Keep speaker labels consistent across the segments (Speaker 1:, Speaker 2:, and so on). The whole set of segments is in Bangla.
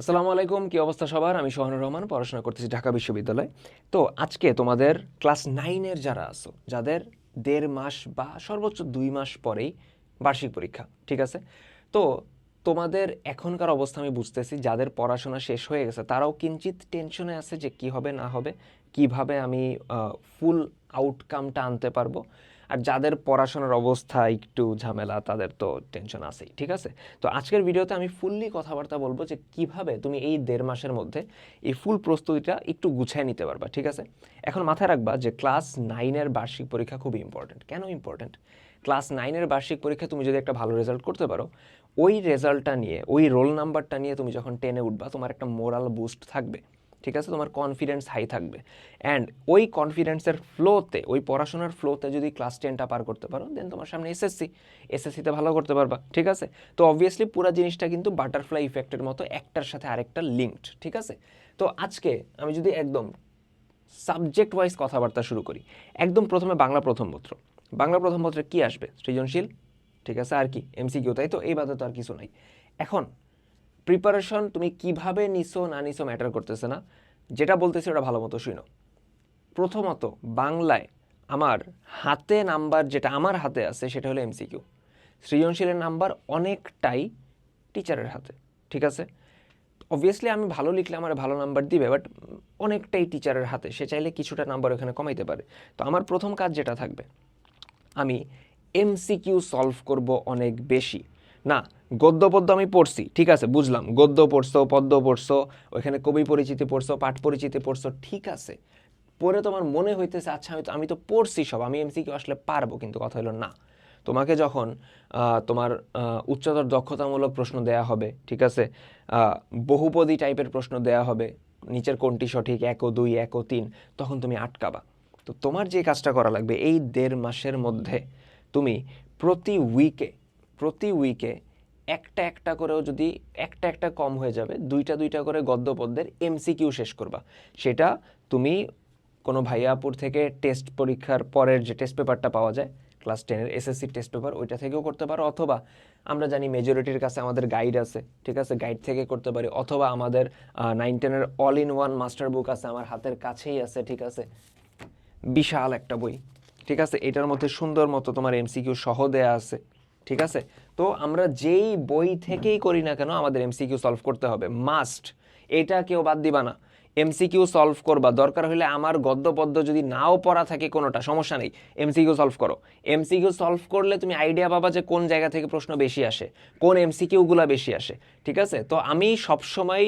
Speaker 1: আসসালামু আলাইকুম, কি অবস্থা সবার? আমি সোহানুর রহমান, পড়াশোনা করতেছি ঢাকা বিশ্ববিদ্যালয়। তো আজকে তোমাদের ক্লাস নাইনের যারা আছো, যাদের দেড় মাস বা সর্বোচ্চ দুই মাস পরেই বার্ষিক পরীক্ষা, ঠিক আছে? তো তোমাদের এখনকার অবস্থা আমি বুঝতেছি, যাদের পড়াশোনা শেষ হয়ে গেছে, তারাও কিঞ্চিত টেনশনে আছে যে কি হবে, না হবে, কীভাবে আমি ফুল আউটকামটা আনতে পারব। আর যাদের পড়াশোনার অবস্থা একটু ঝামেলা, তাদের তো টেনশন আছেই, ঠিক আছে? তো আজকের ভিডিওতে আমি ফুললি কথাবার্তা বলব যে কীভাবে তুমি এই দেড় মাসের মধ্যে এই ফুল প্রস্তুতিটা একটু গুছিয়ে নিতে পারবা, ঠিক আছে? এখন মাথায় রাখবা যে ক্লাস নাইনের বার্ষিক পরীক্ষা খুব ইম্পর্ট্যান্ট কেন ইম্পর্ট্যান্ট ক্লাস নাইনের বার্ষিক পরীক্ষা তুমি যদি একটা ভালো রেজাল্ট করতে পারো, ওই রেজাল্টটা নিয়ে, ওই রোল নাম্বারটা নিয়ে তুমি যখন টেনে উঠবা, তোমার একটা মোরাল বুস্ট থাকবে। ঠিক আছে? তোমার কনফিডেন্স হাই থাকবে। অ্যান্ড ওই কনফিডেন্সের ফ্লোতে ওই পড়াশোনার ফ্লোতে যদি ক্লাস টেনটা পার করতে পারো দেন তোমার সামনে এসএসসি এসএসসিতে ভালো করতে পারবা, ঠিক আছে? তো অবভিয়াসলি পুরো জিনিসটা কিন্তু বাটারফ্লাই ইফেক্টের মতো একটার সাথে আরেকটা লিঙ্কড ঠিক আছে? তো আজকে আমি যদি একদম সাবজেক্ট ওয়াইজ কথাবার্তা শুরু করি, একদম প্রথমে বাংলা প্রথম পত্র। বাংলা প্রথম পত্রে কী আসবে? সৃজনশীল, ঠিক আছে? আর কি? এমসিকিউ তাই তো? এই বাদে তো আর কিছু নাই। এখন প্রিপারেশন তুমি কীভাবে নিছো না নিছো ম্যাটার করতেছে না। যেটা বলতেছি ওটা ভালো মতো শুনো। প্রথমত বাংলায় আমার হাতে নাম্বার যেটা আমার হাতে আছে সেটা হলো এমসিকিউ সৃজনশীলের নাম্বার অনেকটাই টিচারের হাতে, ঠিক আছে? অবভিয়াসলি আমি ভালো লিখলে আমার ভালো নাম্বার দিবে বাট অনেকটাই টিচারের হাতে, সে চাইলে কিছুটা নাম্বার ওখানে কমাইতে পারে। তো আমার প্রথম কাজ যেটা থাকবে, আমি এমসিকিউ সলভ করব অনেক বেশি। না, গদ্য পদ্য আমি পড়ছি, ঠিক আছে, বুঝলাম। গদ্য পড়ছো, পদ্য পড়ছো, ওইখানে কবি পরিচিতি পড়ছো, পাঠ পরিচিতি পড়ছো, ঠিক আছে। পড়ে তোমার মনে হইতেছে আচ্ছা আমি তো আমি তো পড়ছি সব, আমি এমসি এমসিকিউ আসলে পারব, কিন্তু কথা হলো না। তোমাকে যখন তোমার উচ্চতর দক্ষতামূলক প্রশ্ন দেয়া হবে, ঠিক আছে বহুপদী টাইপের প্রশ্ন দেয়া হবে, নিচের কোনটি সঠিক, এক ও দুই, এক ও তিন, তখন তুমি আটকাবা। তো তোমার যে কাজটা করা লাগবে, এই দেড় মাসের মধ্যে তুমি প্রতি উইকে প্রতি উইকে একটা একটা করেও যদি একটা একটা কম হয়ে যাবে, দুইটা দুইটা করে গদ্য পদ্যের এমসিকিউ শেষ করবা। সেটা তুমি কোনো ভাইয়াপুর থেকে টেস্ট পরীক্ষার পরের যে টেস্ট পেপারটা পাওয়া যায় ক্লাস টেনের এসএসসি টেস্ট পেপার ওইটা থেকেও করতে পারো। অথবা আমরা জানি মেজরিটির কাছে আমাদের গাইড আছে, ঠিক আছে? গাইড থেকে করতে পারি। অথবা আমাদের নাইন টেনের all in one master book আছে, আমার হাতের কাছেই আছে, ঠিক আছে? বিশাল একটা বই, ঠিক আছে? এটার মধ্যে সুন্দর মতো তোমার এমসিকিউ সহ দেয়া আছে। ঠিক আছে? তো আমরা যেই বই থেকেই করি না কেন আমাদের এমসিকিউ সলভ করতে হবে। মাস্ট এটা কেউ বাদ দিবা না। এমসিকিউ সলভ করবা। দরকার হলে আমার গদ্য পদ্য যদি নাও পড়া থাকে কোনোটা, সমস্যা নেই। এমসিকিউ সলভ করো। এমসিকিউ সলভ করলে তুমি আইডিয়া পাবা যে কোন জায়গা থেকে প্রশ্ন বেশি আসে, কোন এমসিকিউগুলো বেশি আসে, ঠিক আছে? তো আমি সবসময়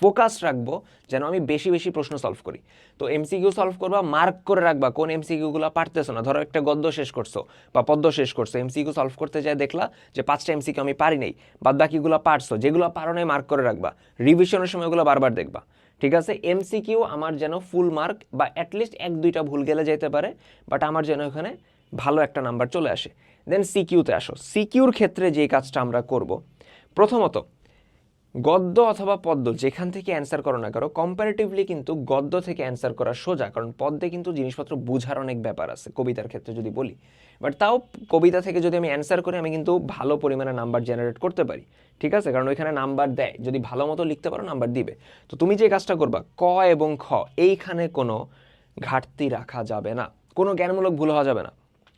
Speaker 1: ফোকাস রাখব যেন আমি বেশি বেশি প্রশ্ন সলভ করি। তো এমসিকিউ সলভ করবা মার্ক করে রাখবা কোন এমসিকিউগুলো পারতেছো না। ধরো একটা গদ্য শেষ করছ বা পদ্য শেষ করছ এমসিকিউ সলভ করতে যায় দেখলা যে পাঁচটা এমসিকিউ আমি পারি নাই বাদ বাকিগুলো পারছ, যেগুলো পারো নাই মার্ক করে রাখবা। রিভিশনের সময় ওগুলো বারবার দেখবা। ঠিক আছে? এমসিকিউ আমার যেন ফুল মার্ক বা অ্যাটলিস্ট এক, দুইটা ভুল গেলে যেতে পারে বাট আমার যেন এখানে ভালো একটা নাম্বার চলে আসে। দেন সিকিউতে আসো। সিকিউর ক্ষেত্রে যে কাজটা আমরা করব, প্রথমত গদ্য অথবা পদ্য যেখান থেকে অ্যান্সার করো না করো কম্পারেটিভলি কিন্তু গদ্য থেকে অ্যান্সার করা সোজা, কারণ পদ্মে কিন্তু জিনিসপত্র বোঝার অনেক ব্যাপার আছে, কবিতার ক্ষেত্রে যদি বলি। বাট তাও কবিতা থেকে যদি আমি অ্যান্সার করি, আমি কিন্তু ভালো পরিমাণে নাম্বার জেনারেট করতে পারি, ঠিক আছে? কারণ ওইখানে নাম্বার দেয়, যদি ভালো মতো লিখতে পারো নাম্বার দিবে। তো তুমি যে কাজটা করবা, ক এবং খ, এইখানে কোনো ঘাটতি রাখা যাবে না, কোনো জ্ঞানমূলক ভুল হওয়া যাবে না।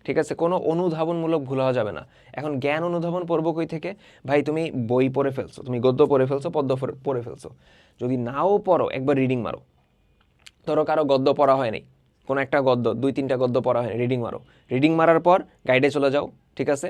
Speaker 1: ঠিক আছে? কোনো অনুধাবনমূলক ভুল হওয়া যাবে না। এখন জ্ঞান অনুধাবন পড়ব কই থেকে? ভাই, তুমি বই পড়ে ফেলছো, তুমি গদ্য পড়ে ফেলছো, পদ্য পড়ে ফেলছো। যদি নাও পড়ো, একবার রিডিং মারো। ধরো কারও গদ্য পড়া হয়নি, কোনো একটা গদ্য, দুই তিনটা গদ্য পড়া হয়নি রিডিং মারো। রিডিং মারার পর গাইডে চলে যাও, ঠিক আছে?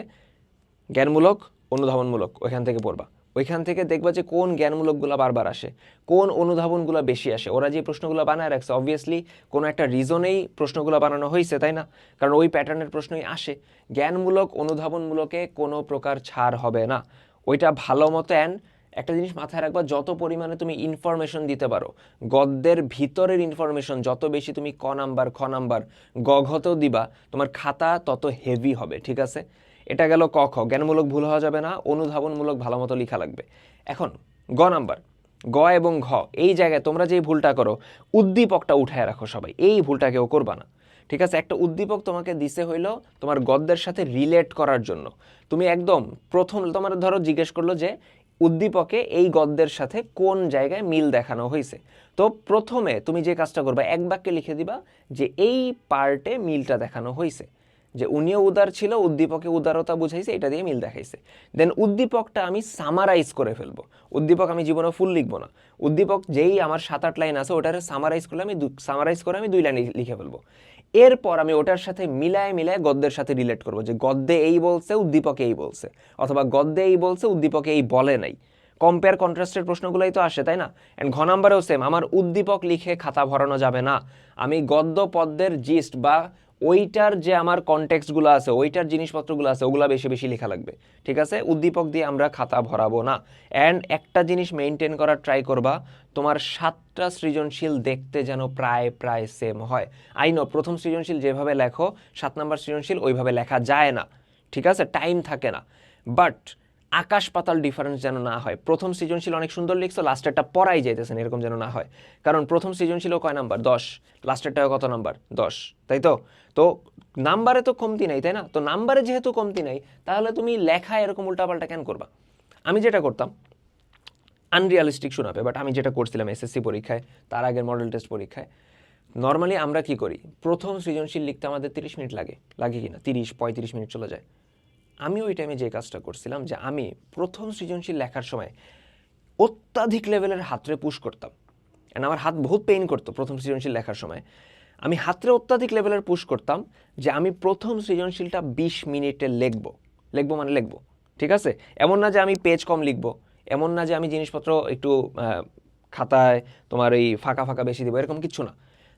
Speaker 1: জ্ঞানমূলক, অনুধাবনমূলক, ওইখান থেকে পড়বা। ওইখান থেকে দেখবা যে কোন জ্ঞানমূলকগুলো বারবার আসে, কোন অনুধাবনগুলো বেশি আসে। ওরা যে প্রশ্নগুলো বানায় রাখছে অবভিয়াসলি কোনো একটা রিজনেই প্রশ্নগুলো বানানো হয়েছে তাই না? কারণ ওই প্যাটার্নের প্রশ্নই আসে। জ্ঞানমূলক, অনুধাবনমূলকে কোনো প্রকার ছাড় হবে না। ওইটা ভালো মতো অ্যান্ড একটা জিনিস মাথায় রাখবা, যত পরিমাণে তুমি ইনফরমেশন দিতে পারো, গদ্যের ভিতরের ইনফরমেশন যত বেশি তুমি ক নাম্বার, খ নাম্বার গ ঘতেও দিবা, তোমার খাতা তত হেভি হবে, ঠিক আছে? এটা গেল ক খ। জ্ঞানমূলক ভুল হওয়া যাবে না, অনুধাবনমূলক ভালো মতো লেখা লাগবে। এখন, গ নাম্বার। গ এবং ঘ, এই জায়গায় তোমরা যেই ভুলটা করো, উদ্দীপকটা উঠায় রাখো সবাই। এই ভুলটা কেউ করবা না। ঠিক আছে? একটা উদ্দীপক তোমাকে দিছে হইল তোমার গদ্যের সাথে রিলেট করার জন্য। তুমি একদম প্রথম তোমার ধরো জিজ্ঞেস করল যে, উদ্দীপকে এই গদ্যের সাথে কোন জায়গায় মিল দেখানো হয়েছে তো প্রথমে তুমি যে কাজটা করবা, এক বাক্যে লিখে দিবা যে, এই পার্টে মিলটা দেখানো হয়েছে যে উনিও উদার ছিল, উদ্দীপকে উদারতা বুঝাইছে, এটা দিয়ে মিল দেখাইছে। দেন উদ্দীপকটা আমি সামারাইজ করে ফেলব। উদ্দীপক আমি জীবনে ফুল লিখব না। উদ্দীপক যেই আমার সাত আট লাইন আছে, ওটারে সামারাইজ করলে আমি সামারাইজ করে আমি দুই লাইন লিখে ফেলব। এরপর আমি ওটার সাথে মিলায় মিলায় গদ্যের সাথে রিলেট করব যে গদ্যে এই বলছে, উদ্দীপকে এই বলছে। অথবা গদ্যে এই বলছে, উদ্দীপকে এই বলে নাই। কম্পেয়ার কন্ট্রাস্টের প্রশ্নগুলোই তো আসে, তাই না? অ্যান্ড ঘ নাম্বারেও সেম আমার উদ্দীপক লিখে খাতা ভরানো যাবে না। আমি গদ্য পদ্যের জিস্ট বা ওইটার যে আমার কনটেক্সটগুলো আছে, ওইটার জিনিসপত্রগুলো আছে, ওগুলো বেশি বেশি লেখা লাগবে। ঠিক আছে? উদ্দীপক দিয়ে আমরা খাতা ভরাবো না। অ্যান্ড একটা জিনিস মেনটেন করার ট্রাই করবা, তোমার সাতটা সৃজনশীল দেখতে যেন প্রায় প্রায় সেম হয়। আই নো প্রথম সৃজনশীল যেভাবে লেখো, সাত নম্বর সৃজনশীল ওইভাবে লেখা যায় না। ঠিক আছে? টাইম থাকে না। বাট আকাশ পাতাল ডিফারেন্স যেন না হয়। প্রথম সৃজনশীল অনেক সুন্দর লিখছো লাস্টেরটা পড়াই যাইতেছেন এরকম যেন না হয়। কারণ প্রথম সৃজনশীল কয় নাম্বার দশ। লাস্টেরটাও কত নাম্বার দশ। তাই তো? তো নাম্বারে তো কমতি নাই, তাই না? তো নাম্বারে যেহেতু কমতি নাই, তাহলে তুমি লেখা এরকম উল্টাপাল্টা কেন করবা? আমি যেটা করতাম আনরিয়ালিস্টিক শোনাবে বাট আমি যেটা করছিলাম এসএসসি পরীক্ষায়, তার আগের মডেল টেস্ট পরীক্ষায় নর্মালি আমরা কি করি? প্রথম সৃজনশীল লিখতে আমাদের তিরিশ মিনিট লাগে। লাগে কি না? তিরিশ, পঁয়ত্রিশ মিনিট চলে যায়। আমি ওই টাইমে যে কাজটা করছিলাম যে আমি প্রথম সৃজনশীল লেখার সময় অত্যাধিক লেভেলের হাতরে পুশ করতাম। অ্যান্ড আমার হাত বহুত পেইন করতো প্রথম সৃজনশীল লেখার সময়। আমি হাতরে অত্যাধিক লেভেলের পুশ করতাম যে আমি প্রথম সৃজনশীলটা বিশ মিনিটে লিখব। লিখব মানে লিখব, ঠিক আছে? এমন না যে আমি পেজ কম লিখব, এমন না যে আমি জিনিসপত্র একটু খাতায় তোমার এই ফাঁকা ফাঁকা বেশি দেবো, এরকম কিছু না।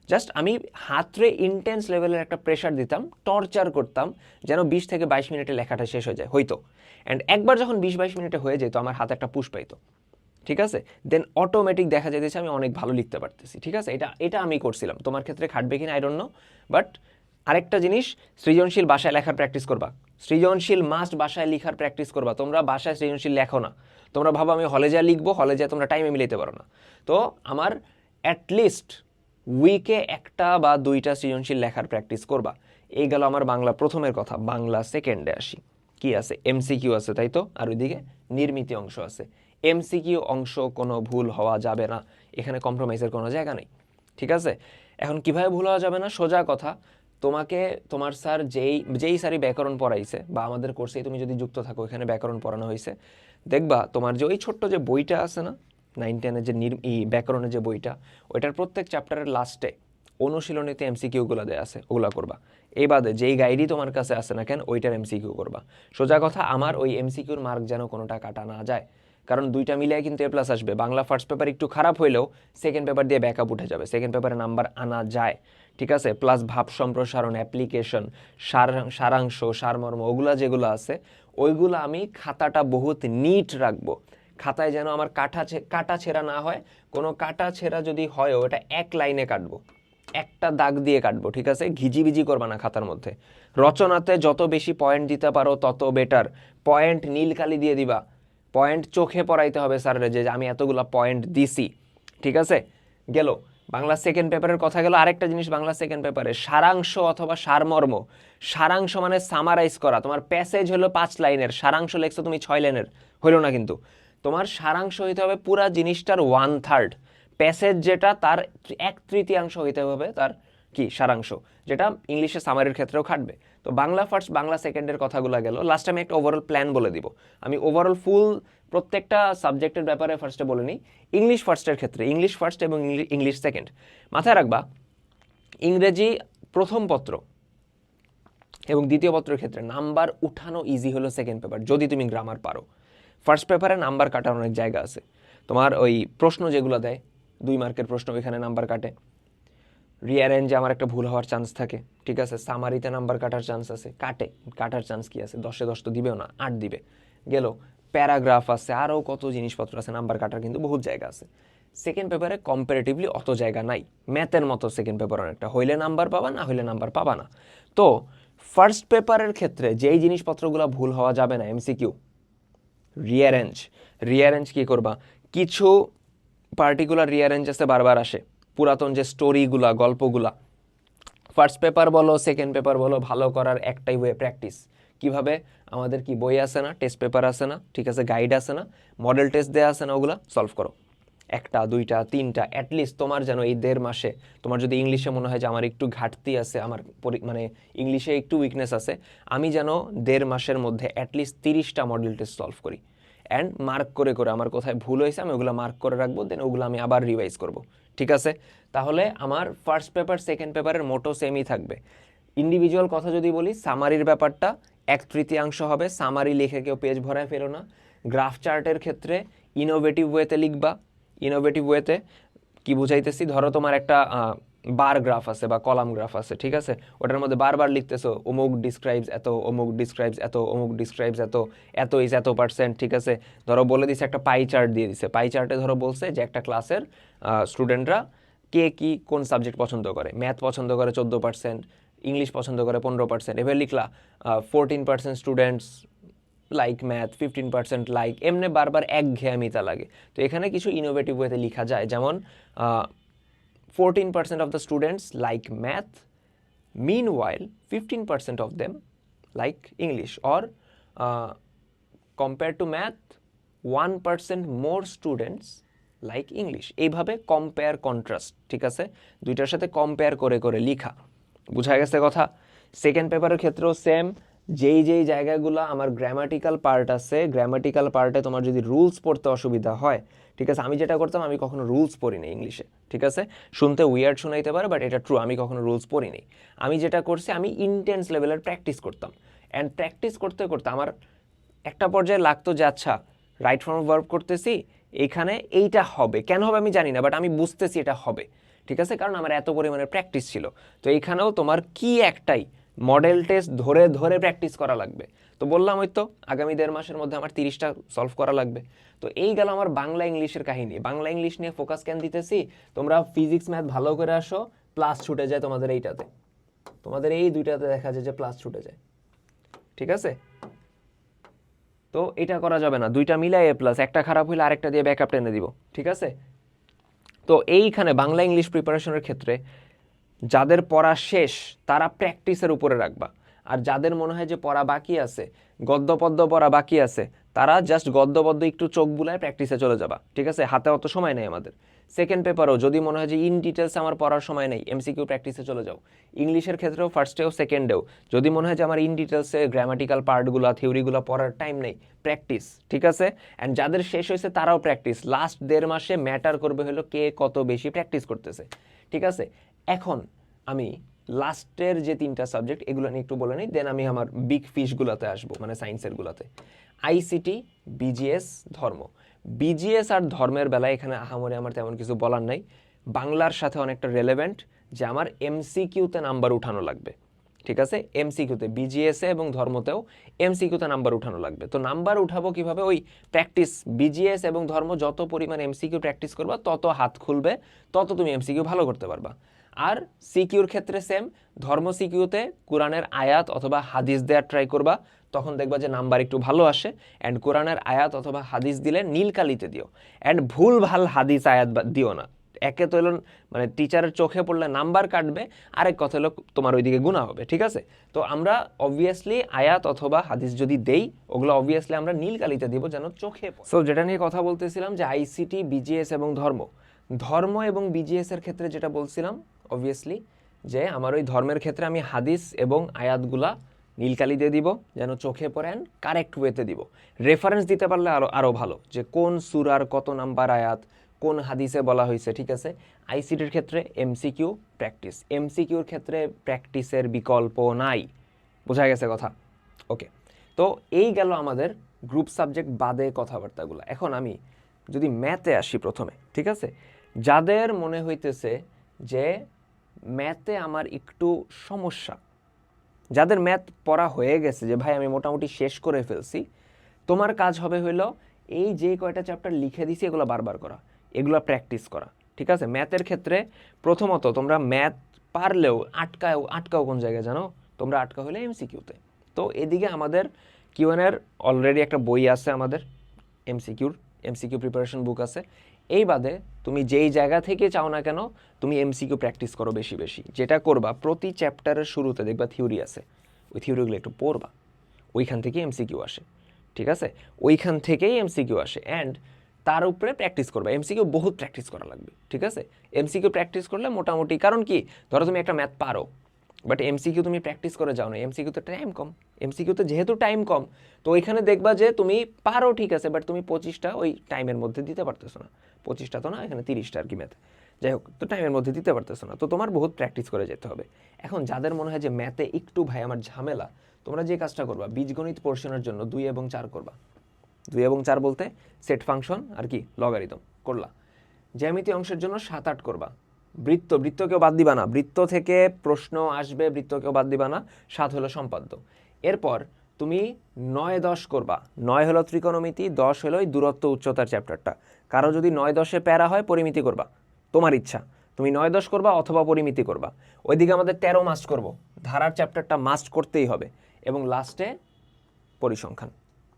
Speaker 1: জাস্ট আমি হাতরে ইন্টেন্স লেভেলের একটা প্রেশার দিতাম টর্চার করতাম, যেন বিশ থেকে বাইশ মিনিটে লেখাটা শেষ হয়ে যায় হইতো অ্যান্ড একবার যখন বিশ বাইশ মিনিটে হয়ে যেত, আমার হাতে একটা পুশ পাইতো। ঠিক আছে? দেন অটোমেটিক দেখা যেতেছে আমি অনেক ভালো লিখতে পারতেছি। ঠিক আছে? এটা এটা আমি করছিলাম। তোমার ক্ষেত্রে খাটবে কিনা আই ডোন্ট নো বাট আরেকটা জিনিস, সৃজনশীল বাসায় লেখার প্র্যাকটিস করবা। সৃজনশীল মাস্ট বাসায় লেখার প্র্যাকটিস করবা। তোমরা বাসায় সৃজনশীল লেখো না। তোমরা ভাবো আমি হলে যা লিখব, হলে যা তোমরা টাইমে মিলাইতে পারো না। তো আমার অ্যাটলিস্ট উইকে একটা বা দুইটা সৃজনশীল লেখার প্র্যাকটিস করবা। এই গেল আমার বাংলা প্রথমের কথা, বাংলা সেকেন্ডে আসি। কি আছে? এমসিকিউ আছে, তাই তো? আর ওইদিকে নির্মিতি অংশ আছে। এমসিকিউ অংশ কোনো ভুল হওয়া যাবে না। এখানে কম্প্রোমাইজের কোনো জায়গা নেই। ঠিক আছে? এখন কীভাবে ভুল হওয়া যাবে না? সোজা কথা, তোমাকে, তোমার স্যার যেই যেই স্যারই ব্যাকরণ পড়াইছে, বা আমাদের কোর্সেই তুমি যদি যুক্ত থাকো, এখানে ব্যাকরণ পড়ানো হয়েছে দেখবা তোমার যে ওই ছোট্ট যে বইটা আছে না নাইন টেনের যে নির ই ব্যাকরণের যে বইটা, ওইটার প্রত্যেক চ্যাপ্টারের লাস্টে অনুশীলনীতে এমসিকিউগুলো দেওয়া আছে, ওগুলা করবা। এই বাদে যেই গাইডই তোমার কাছে আছে না কেন, ওইটার এমসিকিউ করবা। সোজা কথা, আমার ওই এমসিকিউর মার্ক যেন কোনোটা কাটা না যায়। কারণ দুইটা মিলিয়ে কিন্তু এ প্লাস আসবে। বাংলা ফার্স্ট পেপার একটু খারাপ হইলেও সেকেন্ড পেপার দিয়ে ব্যাকআপ উঠে যাবে। সেকেন্ড পেপারে নাম্বার আনা যায়। ঠিক আছে? প্লাস ভাব সম্প্রসারণ অ্যাপ্লিকেশন সার, সারাংশ, সারমর্ম, ওগুলা যেগুলো আছে, ওইগুলো আমি খাতাটা বহুত নিট রাখব। খাতায় যেন আমার কাটা কাটা ছেঁড়া না হয়, কোনো কাটা ছেঁড়া যদি হয়, ওটা এক লাইনে কাটবো। একটা দাগ দিয়ে কাটবো, ঠিক আছে? ঘিজিবিজি করবা না খাতার মধ্যে। রচনাতে যত বেশি পয়েন্ট দিতে পারো, তত বেটার পয়েন্ট নীল কালি দিয়ে দিবা। পয়েন্ট চোখে পড়াইতে হবে স্যারের যে আমি এতগুলা পয়েন্ট দিছি, ঠিক আছে? গেল। বাংলা সেকেন্ড পেপারের কথা গেল। আরেকটা জিনিস বাংলা সেকেন্ড পেপারে সারাংশ অথবা সারমর্ম। সারাংশ মানে সামারাইজ করা। তোমার প্যাসেজ হলো পাঁচ লাইনের, সারাংশ লেখছো তুমি ছয় লাইনের। হইল না কিন্তু। তোমার সারাংশ হইতে হবে পুরা জিনিসটার ওয়ান থার্ড প্যাসেজ যেটা, তার এক তৃতীয়াংশ হইতে হবে তার কি? সারাংশ, যেটা ইংলিশে সামারির ক্ষেত্রেও খাটবে। তো বাংলা ফার্স্ট বাংলা সেকেন্ডের কথাগুলো গেল। লাস্ট আমি একটা ওভারঅল প্ল্যান বলে দিব। আমি ওভারঅল ফুল প্রত্যেকটা সাবজেক্টের ব্যাপারে ফার্স্টে বলে নিই। ইংলিশ ফার্স্টের ক্ষেত্রে ইংলিশ ফার্স্ট এবং ইংলিশ সেকেন্ড মাথায় রাখবা, ইংরেজি প্রথম পত্র এবং দ্বিতীয় পত্রের ক্ষেত্রে নাম্বার উঠানো ইজি হলো সেকেন্ড পেপার যদি তুমি গ্রামার পারো। ফার্স্ট পেপারে নাম্বার কাটার অনেক জায়গা আছে। তোমার ওই প্রশ্ন যেগুলো দেয়, দুই মার্কের প্রশ্ন ওইখানে নাম্বার কাটে। রিঅ্যারেঞ্জে আমার একটা ভুল হওয়ার চান্স থাকে, ঠিক আছে? সামারিতে নাম্বার কাটার চান্স আছে, কাটে। কাটার চান্স কি আছে? দশে দশ তো দিবেও না, আট দিবে। গেল প্যারাগ্রাফ আছে আরও কত জিনিসপত্র আছে নাম্বার কাটার কিন্তু বহুত জায়গা আছে। সেকেন্ড পেপারে কম্পারেটিভলি অত জায়গা নাই। ম্যাথের মতো সেকেন্ড পেপার অনেকটা। হইলে নাম্বার পাবা, না হইলে নাম্বার পাবা না। তো ফার্স্ট পেপারের ক্ষেত্রে যেই জিনিসপত্রগুলো ভুল হওয়া যাবে না এমসিকিউ রিঅ্যারেঞ্জ রিয়ারেঞ্জ কী করবা? কিছু পার্টিকুলার রিয়ারেঞ্জ আছে বারবার আসে। পুরাতন যে স্টোরিগুলা গল্পগুলা ফার্স্ট পেপার বলো সেকেন্ড পেপার বলো, ভালো করার একটাই ওয়ে প্র্যাকটিস কীভাবে? আমাদের কি বই আসে না? টেস্ট পেপার আসে না? ঠিক আছে গাইড আসে না? মডেল টেস্ট দেওয়া আসে না, ওগুলা সলভ করো। একটা, দুইটা, তিনটা অ্যাটলিস্ট তোমার যেন এই দেড় মাসে, তোমার যদি ইংলিশে মনে হয় যে আমার একটু ঘাটতি আছে, আমার মানে ইংলিশে একটু উইকনেস আছে, আমি যেন দেড় মাসের মধ্যে অ্যাটলিস্ট তিরিশটা মডেল টেস্ট সলভ করি। অ্যান্ড মার্ক করে করে আমার কোথায় ভুল হয়েছে, আমি ওগুলো মার্ক করে রাখব দেন ওগুলো আমি আবার রিভাইজ করব। ঠিক আছে? তাহলে আমার ফার্স্ট পেপার সেকেন্ড পেপারের মোটো সেমই থাকবে। ইন্ডিভিজুয়াল কথা যদি বলি সামারির ব্যাপারটা এক তৃতীয়াংশ হবে সামারি লিখে কেউ পেজ ভরায় ফেলো না। গ্রাফ চার্টের ক্ষেত্রে ইনোভেটিভ ওয়েতে লিখবা ইনোভেটিভ ওয়েতে কি বুঝাইতেছি? ধরো তোমার একটা বার গ্রাফ আছে বা কলাম গ্রাফ আছে, ঠিক আছে? ওটার মধ্যে বারবার লিখতেছো, অমুক ডিসক্রাইবস এত, অমুক ডিসক্রাইবস এত, অমুক ডিসক্রাইবস এত এত ইজ এত পার্সেন্ট ঠিক আছে? ধরো বলে দিছে একটা পাই চার্ট দিয়ে দিছে। পাই চার্টে ধরো বলছে যে একটা ক্লাসের স্টুডেন্টরা কে কি, কোন সাবজেক্ট পছন্দ করে? ম্যাথ পছন্দ করে চোদ্দ পার্সেন্ট ইংলিশ পছন্দ করে পনেরো পার্সেন্ট এবার লিখলা fourteen percent students like math fifteen percent like এমনি বারবার এক ঘেয়ামিতা লাগে। তো এখানে কিছু ইনোভেটিভ ওয়েতে লেখা যায়, যেমন fourteen percent of the students like math meanwhile fifteen percent of them like English or compare to math one percent more students like English এইভাবে কম্পেয়ার কন্ট্রাস্ট ঠিক আছে? দুইটার সাথে কম্পেয়ার করে করে লিখা। বুঝা গেছে কথা? সেকেন্ড পেপারের ক্ষেত্রেও সেম যেই যেই জায়গাগুলো আমার গ্রামাটিক্যাল পার্ট আছে গ্রামাটিক্যাল পার্টে তোমার যদি রুলস পড়তে অসুবিধা হয়, ঠিক আছে, আমি যেটা করতাম, আমি কখনো রুলস পড়ি পড়িনি ইংলিশে ঠিক আছে? শুনতে উইয়ার্ড শোনাইতে পারে বাট এটা ট্রু আমি কখনো রুলস পড়ি পড়িনি। আমি যেটা করছি, আমি ইন্টেন্স লেভেলের প্র্যাকটিস করতাম। অ্যান্ড প্র্যাকটিস করতে করতে আমার একটা পর্যায়ে লাগতো যে আচ্ছা রাইট ফর্ম ভার্ব করতেছি, এখানে এইটা হবে। কেন হবে আমি জানি না বাট আমি বুঝতেছি এটা হবে, ঠিক আছে? কারণ আমার এত পরিমাণে প্র্যাকটিস ছিল। তো এইখানেও তোমার কি একটাই মডেল টেস্ট ধরে ধরে প্র্যাকটিস করা লাগবে। তো বললাম ওই তো, আগামী দেড় মাসের মধ্যে আমার তিরিশটা সলভ করা লাগবে। তো এই গেল আমার বাংলা ইংলিশের কাহিনী। বাংলা ইংলিশ নিয়ে ফোকাস কেন দিতেছি? তোমরা ফিজিক্স ম্যাথ ভালো করে আসো প্লাস ছুটে যায় তোমাদের এইটাতে। তোমাদের এই দুইটাতে দেখা যায় যে প্লাস ছুটে যায়। ঠিক আছে? তো এটা করা যাবে না। দুইটা মিলাই এ প্লাস একটা খারাপ হইলে আরেকটা দিয়ে ব্যাকআপ টেনে দিব। ঠিক আছে? তো এইখানে বাংলা ইংলিশ প্রিপারেশনের ক্ষেত্রে যাদের পড়া শেষ, তারা প্র্যাকটিসের উপরে রাখবা। আর যাদের মনে হয় যে পড়া বাকি আছে গদ্য পদ্য পড়া বাকি আছে, তারা জাস্ট গদ্য পদ্য একটু চোখ বুলায় প্র্যাকটিসে চলে যাবা। ঠিক আছে? হাতে অত সময় নেই আমাদের। সেকেন্ড পেপারও যদি মনে হয় যে ইন ডিটেলস আমার পড়ার সময় নেই এমসিকিউ প্র্যাকটিসে চলে যাও। ইংলিশের ক্ষেত্রেও ফার্স্টেও সেকেন্ডেও যদি মনে হয় যে আমার ইন ডিটেলসে গ্রামাটিক্যাল পার্টগুলো থিওরিগুলো পড়ার টাইম নেই, প্র্যাকটিস। ঠিক আছে? অ্যান্ড যাদের শেষ হয়েছে, তারাও প্র্যাকটিস। লাস্ট দেড় মাসে ম্যাটার করবে হলো কে কত বেশি প্র্যাকটিস করতেছে। ঠিক আছে? এখন আমি লাস্টের যে তিনটা সাবজেক্ট এগুলো নিয়ে একটু বলে নিই দেন আমি আমার বিগ ফিশগুলোতে আসব মানে সায়েন্সের গুলাতে। আইসিটি বিজিএস ধর্ম। বিজিএস আর ধর্মের বেলায় এখানে আহামরে আমার তেমন কিছু বলার নাই। বাংলার সাথে অনেকটা রেলেভেন্ট যে আমার এমসিকিউতে নাম্বার উঠানো লাগবে, ঠিক আছে? এমসিকিউতে বিজিএসে এবং ধর্মতেও এমসিকিউতে নাম্বার উঠানো লাগবে। তো নাম্বার উঠাবো কীভাবে? ওই প্র্যাকটিস বিজিএস এবং ধর্ম যত পরিমাণ এমসিকিউ প্র্যাকটিস করবা, তত হাত খুলবে, তত তুমি এমসিকিউ ভালো করতে পারবা। আর সিকিউর ক্ষেত্রে সেম ধর্ম সিকিউতে কোরআনের আয়াত অথবা হাদিস দেওয়ার ট্রাই করবা, তখন দেখবা যে নাম্বার একটু ভালো আসে অ্যান্ড কোরআনের আয়াত অথবা হাদিস দিলে নীল কালিতে দিও অ্যান্ড ভুল ভালো হাদিস আয়াত দিও না। একে তো হলো মানে টিচারের চোখে পড়লে নাম্বার কাটবে, আরেক কথা হলো তোমার ওইদিকে গুণা হবে, ঠিক আছে? তো আমরা অবভিয়াসলি আয়াত অথবা হাদিস যদি দেই, ওগুলো অবভিয়াসলি আমরা নীল কালিতে দিব যেন চোখে সো যেটা নিয়ে কথা বলতেছিলাম যে আইসিটি বিজিএস এবং ধর্ম। ধর্ম এবং বিজিএস এর ক্ষেত্রে যেটা বলছিলাম অবভিয়াসলি যে আমার ওই ধর্মের ক্ষেত্রে আমি হাদিস এবং আয়াতগুলা নীলকালি দিয়ে দিব, যেন চোখে পড়েন কারেক্ট ওয়েতে দিব। রেফারেন্স দিতে পারলে আরও আরও ভালো, যে কোন সুরার কত নাম্বার আয়াত, কোন হাদিসে বলা হয়েছে, ঠিক আছে? আইসিটির ক্ষেত্রে এমসিকিউ প্র্যাকটিস এমসিকিউর ক্ষেত্রে প্র্যাকটিসের বিকল্প নাই। বোঝা গেছে কথা? ওকে তো এই গেল আমাদের গ্রুপ সাবজেক্ট বাদে কথাবার্তাগুলো। এখন আমি যদি ম্যাথে আসি প্রথমে, ঠিক আছে? যাদের মনে হইতেছে যে ম্যাথে আমার একটু সমস্যা। যাদের ম্যাথ পড়া হয়ে গেছে যে, ভাই, আমি মোটামুটি শেষ করে ফেলছি। তোমার কাজ হবে হইল এই যে কয়টা চ্যাপ্টার লিখে দিছি, এগুলো বারবার করা, এগুলো প্র্যাকটিস করা, ঠিক আছে? ম্যাথের ক্ষেত্রে প্রথমত তোমরা ম্যাথ পারলেও আটকাও আটকাও কোন জায়গায় জানো? তোমরা আটকা হলে এমসিকিউতে। তো এদিকে আমাদের কিউএনের অলরেডি একটা বই আছে আমাদের, এমসিকিউর, এমসিকিউ প্রিপারেশন বুক আছে। এই বাদে তুমি যেই জায়গা থেকে চাও না কেন, তুমি এমসিকিউ প্র্যাকটিস করো বেশি বেশি। যেটা করবা, প্রতি চ্যাপ্টারের শুরুতে দেখবা থিওরি আছে। ওই থিওরিগুলো একটু পড়বা। ওইখান থেকেই এমসিকিউ আসে। ঠিক আছে? ওইখান থেকেই এমসিকিউ আসে। অ্যান্ড তার উপরে প্র্যাকটিস করবে। এমসিকিউ বহুত প্র্যাকটিস করা লাগবে। ঠিক আছে? এমসিকিউ প্র্যাকটিস করলে মোটামুটি, কারণ কি? ধরো তুমি একটা ম্যাথ পারো। বাট এমসিকিউ তুমি প্র্যাকটিস করে যাও না। এমসিকিউ তো টাইম কম। এমসিকিউ তো যেহেতু টাইম কম, তো ওইখানে দেখবা যে তুমি পারো ঠিক আছে বাট তুমি পঁচিশটা ওই টাইমের মধ্যে দিতে পারতেছো না। পঁচিশটা তো না, এখানে তিরিশটা আর কি ম্যাথ যাই হোক, তো টাইমের মধ্যে দিতে পারতেছো না। তো তোমার বহুত প্র্যাকটিস করে যেতে হবে। এখন যাদের মনে হয় যে ম্যাথে একটু ভাই আমার ঝামেলা, তোমরা যে কাজটা করবা, বীজগণিত পোর্শনের জন্য দুই এবং চার করবা। দুই এবং চার বলতে সেট ফাংশন আর কি লগারিদম করলা। জ্যামিতি অংশের জন্য সাত আট করবা। বৃত্ত, বৃত্তকেও বাদ দিবা না। বৃত্ত থেকে প্রশ্ন আসবে, বৃত্তকেও বাদ দিবা না। সাত হলো সম্পাদ্য। এরপর তুমি নয় দশ করবা। নয় হলো ত্রিকোণমিতি, দশ হলো দূরত্ব উচ্চতার চ্যাপ্টারটা। কারও যদি নয় দশে প্যারা হয়, পরিমিতি করবা। তোমার ইচ্ছা। তুমি নয় দশ করবা অথবা পরিমিতি করবা। ওইদিকে আমাদের তেরো মাস্ট করব। ধারার চ্যাপ্টারটা মাস্ট করতেই হবে। এবং লাস্টে পরিসংখ্যান।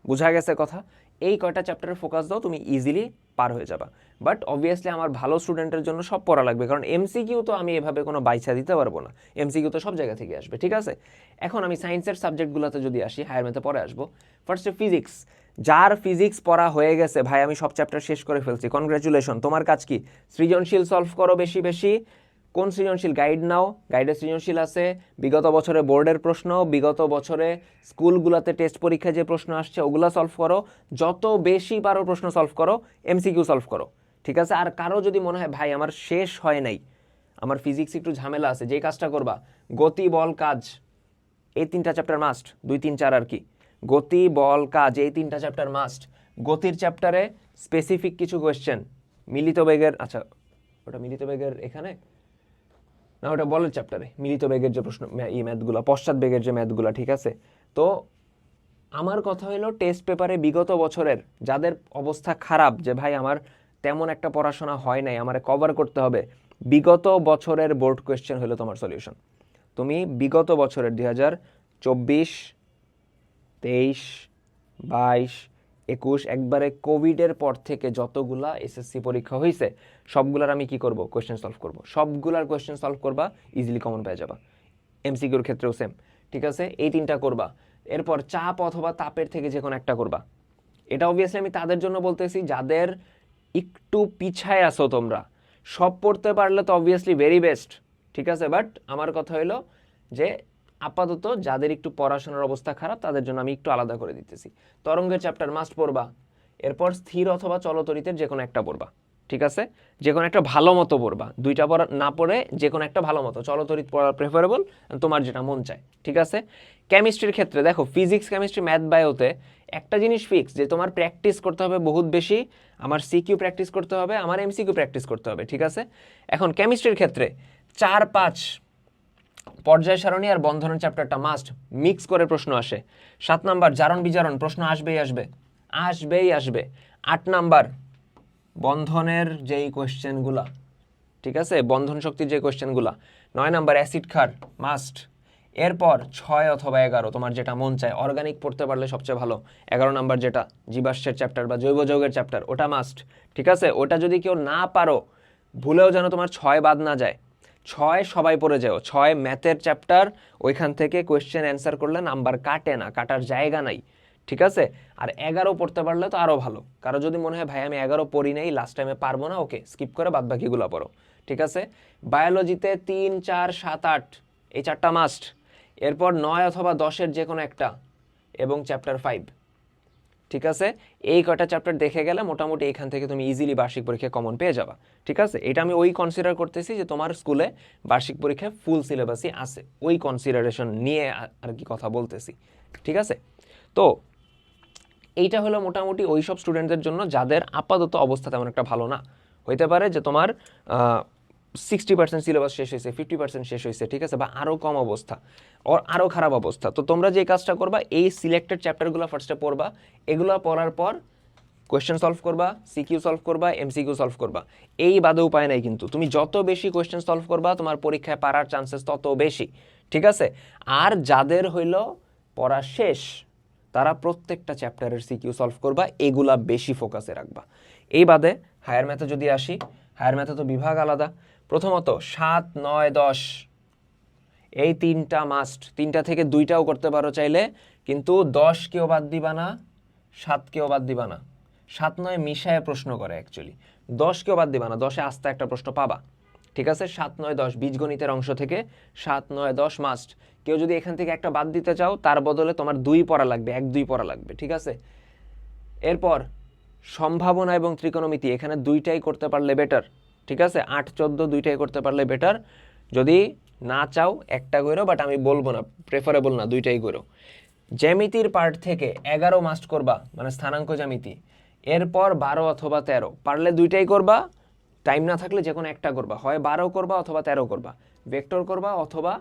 Speaker 1: বোঝা গেছে কথা? এই কয়টা চ্যাপ্টারে ফোকাস দাও, তুমি ইজিলি পার হয়ে যাবা। বাট অবভিয়াসলি আমার ভালো স্টুডেন্টের জন্য সব পড়া লাগবে, কারণ এমসিকিউ তো আমি এভাবে কোনো বাইছা দিতে পারব না। এমসিকিউ তো সব জায়গা থেকে আসবে, ঠিক আছে? এখন আমি সায়েন্সের সাবজেক্টগুলোতে যদি আসি হায়ার ম্যাথে পরে আসব। ফার্স্টে ফিজিক্স যার ফিজিক্স পড়া হয়ে গেছে, ভাই, আমি সব চ্যাপ্টার শেষ করে ফেলছি। কনগ্রাচুলেশন তোমার কাজ কি? সৃজনশীল সলভ করো বেশি বেশি। কোন সৃজনশীল? গাইড নাও। গাইডের সৃজনশীল আছে। বিগত বছরে বোর্ডের প্রশ্ন, বিগত বছরে স্কুলগুলোতে টেস্ট পরীক্ষায় যে প্রশ্ন আসছে, ওগুলা সলভ করো। যত বেশি পারো প্রশ্ন সলভ করো এমসিকিউ সলভ করো। ঠিক আছে? আর কারও যদি মনে হয়, ভাই, আমার শেষ হয় নাই, আমার ফিজিক্স একটু ঝামেলা আছে যেই কাজটা করবা, গতি, বল, কাজ, এই তিনটা চ্যাপ্টার মাস্ট দুই, তিন, চার আর কি। গতি, বল, কাজ, এই তিনটা চ্যাপ্টার মাস্ট গতির চ্যাপ্টারে স্পেসিফিক কিছু কোয়েশ্চেন মিলিত বেগের আচ্ছা ওটা মিলিত বেগের এখানে? না, ওটা বলের চ্যাপ্টারে মিলিত বেগের যে প্রশ্ন এই ম্যাথগুলো পশ্চাৎ বেগের যে ম্যাথগুলো ঠিক আছে? তো আমার কথা হলো টেস্ট পেপারে বিগত বছরের যাদের অবস্থা খারাপ, যে ভাই আমার তেমন একটা পড়াশোনা হয় নাই, আমার কভার করতে হবে, বিগত বছরের বোর্ড কোয়েশ্চেন হলো তোমার সলিউশন তুমি বিগত বছরের দুই হাজার চব্বিশ, তেইশ, বাইশ একুশ, একবারে কোভিডের পর থেকে যতগুলা এসএসসি পরীক্ষা হয়েছে সবগুলার আমি কি করব? কোয়েশ্চেন সলভ করব। সবগুলার কোয়েশ্চেন সলভ করবা ইজিলি কমন পেয়ে যাবা। এমসিকিউর ক্ষেত্রেও সেম ঠিক আছে? এই তিনটা করবা। এরপর চাপ অথবা তাপের থেকে যে কোনো একটা করবা। এটা অবভিয়াসলি আমি তাদের জন্য বলতেছি, যাদের একটু পিছায় আসো তোমরা। সব পড়তে পারলে তো অবভিয়াসলি ভেরি বেস্ট ঠিক আছে? বাট আমার কথা হলো যে আপাতত যাদের একটু পড়াশোনার অবস্থা খারাপ, তাদের জন্য আমি একটু আলাদা করে দিতেছি। তরঙ্গের চ্যাপ্টার মাস্ট পড়বা। এরপর স্থির অথবা চলতরিতের যে কোনো একটা পড়বা। ঠিক আছে? যে কোনো একটা ভালো মতো পড়বা। দুইটা পড়া না পড়ে যে কোনো একটা ভালো মতো। চলতরিত পড়া প্রেফারেবল তোমার যেটা মন চায়। ঠিক আছে? কেমিস্ট্রির ক্ষেত্রে দেখো ফিজিক্স কেমিস্ট্রি ম্যাথ বায়োতে একটা জিনিস ফিক্স যে তোমার প্র্যাকটিস করতে হবে বহুত বেশি, আমার সিকিউ প্র্যাকটিস করতে হবে, আমার এমসিকিউ প্র্যাকটিস করতে হবে। ঠিক আছে? এখন কেমিস্ট্রির ক্ষেত্রে চার, পাঁচ পর্যায় সারণী আর বন্ধনের চ্যাপ্টারটা মাস্ট মিক্স করে প্রশ্ন আসে। সাত নাম্বার, জারণ বিজারণ, প্রশ্ন আসবেই আসবে। আসবেই আসবে। আট নাম্বার, বন্ধনের যেই কোয়েশ্চেনগুলা ঠিক আছে? বন্ধন শক্তির যে কোয়েশ্চেনগুলা নয় নাম্বার, অ্যাসিড খার মাস্ট এরপর ছয় অথবা এগারো, তোমার যেটা মন চায়। অর্গানিক পড়তে পারলে সবচেয়ে ভালো। এগারো নাম্বার যেটা, জীবাশ্মের চ্যাপ্টার বা জৈব যৌগের চ্যাপ্টার ওটা মাস্ট ঠিক আছে? ওটা যদি কেউ না পারো, ভুলেও যেন তোমার ছয় বাদ না যায়। ছয় সবাই পড়ে যাও। ছয় ম্যাথের চ্যাপ্টার, ওইখান থেকে কোয়েশ্চেন অ্যান্সার করলে নাম্বার কাটে না, কাটার জায়গা নাই, ঠিক আছে? আর এগারো পড়তে পারলে তো আরও ভালো। কারও যদি মনে হয়, ভাই, আমি এগারো পড়ি নেই লাস্ট টাইমে পারব না, ওকে স্কিপ করে বাদ বাকিগুলো পড়ো। ঠিক আছে? বায়োলজিতে তিন, চার, সাত, আট, এই চারটা মাস্ট এরপর নয় অথবা দশের যে কোনো একটা, এবং চ্যাপ্টার ফাইভ ঠিক আছে? এই কটা চ্যাপ্টার দেখে গেলে মোটামুটি এখান থেকে তুমি ইজিলি বার্ষিক পরীক্ষা কমন পেয়ে যাবা। ঠিক আছে? এটা আমি ওই কনসিডার করতেছি যে তোমার স্কুলে বার্ষিক পরীক্ষায় ফুল সিলেবাসই আছে। ওই কনসিডারেশন নিয়ে আর কি কথা বলতেছি। ঠিক আছে? তো এইটা হলো মোটামুটি ওই সব স্টুডেন্টদের জন্য যাদের আপাতত অবস্থা তেমন একটা ভালো না। হইতে পারে যে তোমার সিক্সটি পার্সেন্ট সিলেবাস শেষ হয়েছে ফিফটি পার্সেন্ট শেষ হয়েছে, ঠিক আছে? বা আরও কম অবস্থা ওর আরও খারাপ অবস্থা। তো তোমরা যে কাজটা করবা, এই সিলেক্টেড চ্যাপ্টারগুলো ফার্স্টে পড়বা। এগুলো পড়ার পর কোয়েশ্চেন সলভ করবা সিকিউ সলভ করবা এমসিকিউ সলভ করবা। এই বাদে উপায় নাই কিন্তু। তুমি যত বেশি কোয়েশ্চেন সলভ করবা, তোমার পরীক্ষায় পারার চান্সেস তত বেশি, ঠিক আছে? আর যাদের হইল পড়া শেষ, তারা প্রত্যেকটা চ্যাপ্টারের সিকিউ সলভ করবা, এগুলা বেশি ফোকাসে রাখবা। এই বাদে হায়ার ম্যাথে যদি আসি হায়ার ম্যাথে তো বিভাগ আলাদা। প্রথমত সাত, নয়, দশ। এই তিনটা মাস্ট তিনটা থেকে দুইটাও করতে পারো চাইলে, কিন্তু দশ কেউ বাদ দিবা না, সাত কেউ বাদ দিবা না। সাত, নয় মিশায় প্রশ্ন করে অ্যাকচুয়ালি দশ কেউ বাদ দিবা না, দশে আস্তে একটা প্রশ্ন পাবা। ঠিক আছে? সাত, নয়, দশ বীজগণিতের অংশ থেকে সাত, নয়, দশ মাস্ট কেউ যদি এখান থেকে একটা বাদ দিতে চাও, তার বদলে তোমার দুই পড়া লাগবে, এক, দুই পড়া লাগবে, ঠিক আছে? এরপর, সম্ভাবনা এবং ত্রিকোণমিতি, এখানে দুইটাই করতে পারলে বেটার ঠিক আছে? আট, চোদ্দ দুইটাই করতে পারলে বেটার যদি না চাও, একটা করো বাট আমি বলব না প্রেফারেবল না, দুইটাই করো। জ্যামিতির পার্ট থেকে এগারো মাস্ট করবা মানে স্থানাঙ্ক জ্যামিতি। এরপর বারো অথবা তেরো, পারলে দুইটাই করবা। টাইম না থাকলে যে কোনো একটা করবা। হয় বারো করবা অথবা তেরো করবা। ভেক্টর করবা অথবা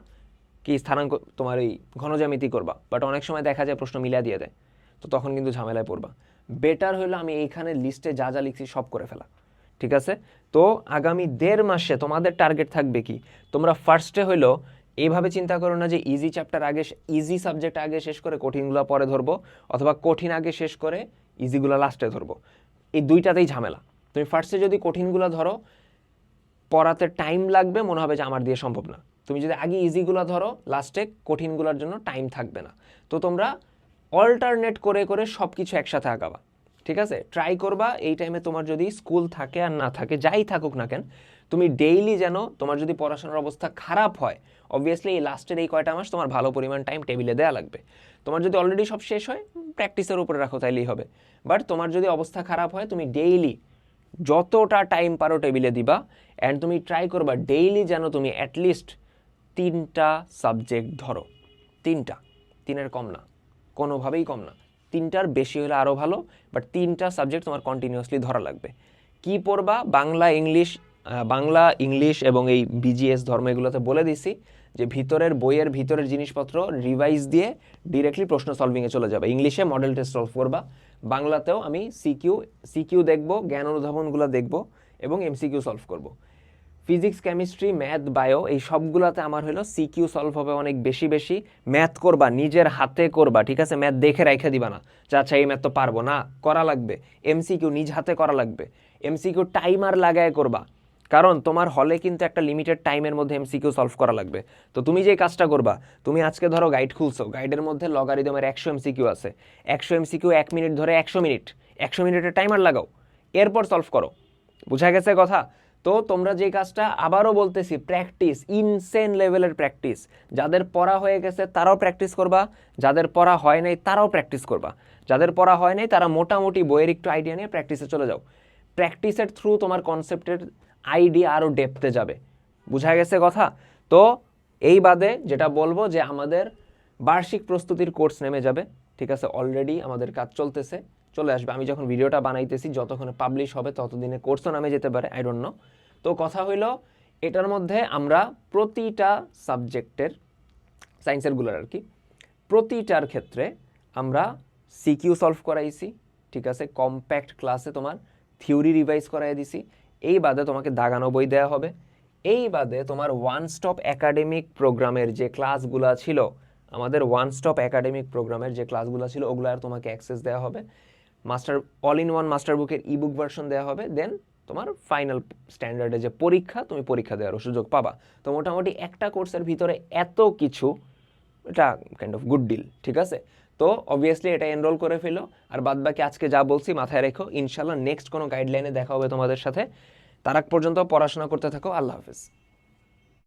Speaker 1: কি, স্থানাঙ্ক, তোমার এই ঘনজ্যামিতি করবা। বাট অনেক সময় দেখা যায় প্রশ্ন মিলিয়ে দিয়ে দেয়। তো তখন কিন্তু ঝামেলায় পড়বা। বেটার হলো আমি এইখানে লিস্টে যা যা লিখছি সব করে ফেলা। ঠিক আছে? তো আগামী দেড় মাসে তোমাদের টার্গেট থাকবে কি? তোমরা ফার্স্টে হইল এইভাবে চিন্তা করো না যে ইজি চ্যাপ্টার আগে ইজি সাবজেক্ট আগে শেষ করে কঠিনগুলো পরে ধরবো, অথবা কঠিন আগে শেষ করে ইজিগুলো লাস্টে ধরবো। এই দুইটাতেই ঝামেলা। তুমি ফার্স্টে যদি কঠিনগুলো ধরো, পড়াতে টাইম লাগবে, মনে হবে যে আমার দিয়ে সম্ভব না। তুমি যদি আগে ইজিগুলো ধরো লাস্টে কঠিনগুলোর জন্য টাইম থাকবে না। তো তোমরা অল্টারনেট করে করে সব কিছু একসাথে আঁকাবা ঠিক আছে? ট্রাই করবা, এই টাইমে তোমার যদি স্কুল থাকে আর না থাকে, যাই থাকুক না কেন, তুমি ডেইলি যেন তোমার যদি পড়াশোনার অবস্থা খারাপ হয় অবভিয়াসলি এই লাস্টের এই কয়টা মাস তোমার ভালো পরিমাণ টাইম টেবিলে দেওয়া লাগবে। তোমার যদি অলরেডি সব শেষ হয় প্র্যাকটিসের উপরে রাখো তাইলেই হবে। বাট তোমার যদি অবস্থা খারাপ হয়, তুমি ডেইলি যতটা টাইম পারো টেবিলে দিবা অ্যান্ড তুমি ট্রাই করবা ডেইলি যেন তুমি অ্যাটলিস্ট তিনটা সাবজেক্ট ধরো। তিনটা। তিনের কম না। কোনোভাবেই কম না। তিনটার বেশি হলে আরও ভালো বাট তিনটা সাবজেক্ট তোমার কন্টিনিউয়াসলি ধরা লাগবে। কি পড়বা? বাংলা, ইংলিশ বাংলা, ইংলিশ এবং এই বিজিএস ধর্ম এগুলোতে বলে দিছি যে ভিতরের বইয়ের ভিতরের জিনিসপত্র রিভাইজ দিয়ে ডিরেক্টলি প্রশ্ন সলভিংয়ে চলে যাবে। ইংলিশে মডেল টেস্ট সলভ করবা। বাংলাতেও আমি সিকিউ সিকিউ দেখব, জ্ঞান অনুধাবনগুলো দেখব এবং এমসিকিউ সলভ করব। ফিজিক্স, কেমিস্ট্রি, ম্যাথ, বায়ো এই সবগুলোতে আমার হলো সিকিউ সলভ হবে অনেক বেশি বেশি। ম্যাথ করবা, নিজের হাতে করবা, ঠিক আছে? ম্যাথ দেখে রেখে দিবা না। যে আচ্ছা এই ম্যাথ তো পারব না, করা লাগবে। এমসিকিউ নিজ হাতে করা লাগবে। এমসিকিউ টাইমার লাগায় করবা। কারণ তোমার হলে কিন্তু একটা লিমিটেড টাইমের মধ্যে এমসিকিউ সলভ করা লাগবে। তো তুমি যে কাজটা করবা, তুমি আজকে ধরো গাইড খুলছো গাইডের মধ্যে লগারিদমের একশো এমসিকিউ আছে। একশো এমসিকিউ এক মিনিট ধরে একশো মিনিট একশো মিনিটের টাইমার লাগাও। এরপর সলভ করো। বুঝা গেছে কথা? তো তোমরা যে কাজটা আবারও বলতেছি প্র্যাকটিস ইনসেন লেভেলের প্র্যাকটিস যাদের পড়া হয়ে গেছে তারাও প্র্যাকটিস করবা, যাদের পড়া হয় নাই তারাও প্র্যাকটিস করবা। যাদের পড়া হয় নাই তারা মোটামুটি বইয়ের একটু আইডিয়া নিয়ে প্র্যাকটিসে চলে যাও। প্র্যাকটিসের থ্রু তোমার কনসেপ্টের আইডিয়া আরও ডেপতে যাবে। বুঝা গেছে কথা? তো এই বাদে যেটা বলব যে আমাদের বার্ষিক প্রস্তুতির কোর্স নেমে যাবে। ঠিক আছে অলরেডি আমাদের কাজ চলতেছে। চলে আসবে। আমি যখন ভিডিওটা বানাইতেছি, যতক্ষণে পাবলিশ হবে, ততদিনে কোর্সও নামে যেতে পারে আই ডোন্ট নো তো কথা হইল, এটার মধ্যে আমরা প্রতিটা সাবজেক্টের সায়েন্সেরগুলোর আর কি প্রতিটার ক্ষেত্রে আমরা সিকিউ সলভ করাইছি, ঠিক আছে? কম্প্যাক্ট ক্লাসে তোমার থিওরি রিভাইজ করাই দিছি। এই বাদে তোমাকে দাগানো বই দেওয়া হবে। এই বাদে তোমার ওয়ান স্টপ একাডেমিক প্রোগ্রামের যে ক্লাসগুলো ছিল, আমাদের ওয়ান স্টপ একাডেমিক প্রোগ্রামের যে ক্লাসগুলো ছিল, ওগুলো আর তোমাকে অ্যাক্সেস দেওয়া হবে। Master all in one master বুকের ই বুক ভার্সন দেওয়া হবে দেন তোমার ফাইনাল স্ট্যান্ডার্ডে যে পরীক্ষা, তুমি পরীক্ষা দেওয়ার সুযোগ পাবা। তো মোটামুটি একটা কোর্সের ভিতরে এত কিছু, এটা কাইন্ড অফ গুড ডিল ঠিক আছে? তো অবভিয়াসলি এটা এনরোল করে ফেলো, আর বাদ বাকি আজকে যা বলছি মাথায় রেখো ইনশাল্লাহ নেক্সট কোনো গাইডলাইনে দেখা হবে তোমাদের সাথে। তার আগ পর্যন্ত পড়াশোনা করতে থাকো, আল্লাহ হাফিজ।